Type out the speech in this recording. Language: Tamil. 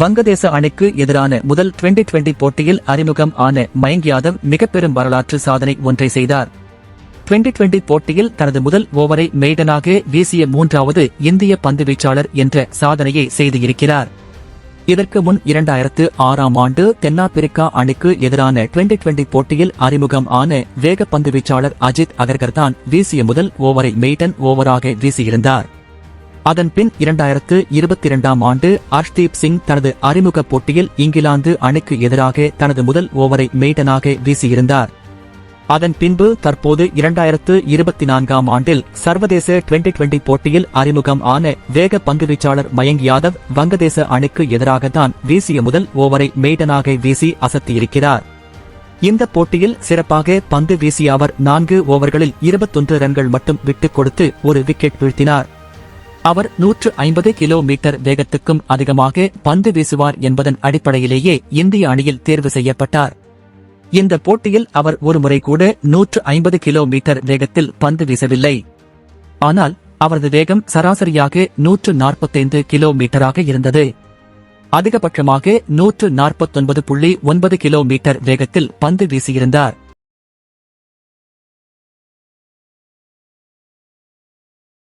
வங்கதேச அணிக்கு எதிரான முதல் டுவெண்டி டுவெண்டி போட்டியில் அறிமுகம் ஆன மயங்க் யாதவ் மிக பெரும் வரலாற்று சாதனை ஒன்றை செய்தார். டுவெண்டி டுவெண்டி போட்டியில் தனது முதல் ஓவரை மெய்டனாக வீசிய மூன்றாவது இந்திய பந்து வீச்சாளர் என்ற சாதனையை செய்திருக்கிறார். இதற்கு முன் இரண்டாயிரத்து ஆறாம் ஆண்டு தென்னாப்பிரிக்கா அணிக்கு எதிரான டுவெண்டி டுவெண்டி போட்டியில் அறிமுகம் ஆன வேக பந்து வீச்சாளர் அஜித் அகர்கர் தான் வீசிய முதல் ஓவரை மெய்டன் ஓவராக வீசியிருந்தார். அதன் பின் இரண்டாயிரத்து இருபத்தி இரண்டாம் ஆண்டு அர்ஷ்தீப் சிங் தனது அறிமுக போட்டியில் இங்கிலாந்து அணிக்கு எதிராக தனது முதல் ஓவரை மெய்டனாக வீசியிருந்தார். அதன் பின்பு தற்போது இரண்டாயிரத்து இருபத்தி நான்காம் ஆண்டில் சர்வதேச டுவெண்டி டுவெண்டி போட்டியில் அறிமுகம் ஆன வேக பந்துவீச்சாளர் மயங்க் யாதவ் வங்கதேச அணிக்கு எதிராகத்தான் வீசிய முதல் ஓவரை மெய்டனாக வீசி அசத்தியிருக்கிறார். இந்த போட்டியில் சிறப்பாக பந்து வீசிய அவர் நான்கு ஓவர்களில் இருபத்தொன்று ரன்கள் மட்டும் விட்டுக் கொடுத்து ஒரு விக்கெட் வீழ்த்தினார். அவர் நூற்று ஐம்பது கிலோமீட்டர் வேகத்துக்கும் அதிகமாக பந்து வீசுவார் என்பதன் அடிப்படையிலேயே இந்திய அணியில் தேர்வு செய்யப்பட்டார். இந்த போட்டியில் அவர் ஒருமுறை கூட நூற்று ஐம்பது கிலோமீட்டர் வேகத்தில் பந்து வீசவில்லை. ஆனால் அவரது வேகம் சராசரியாக நூற்று நாற்பத்தைந்து கிலோமீட்டராக இருந்தது. அதிகபட்சமாக நூற்று நாற்பத்தொன்பது புள்ளி ஒன்பது கிலோமீட்டர் வேகத்தில் பந்து வீசியிருந்தார்.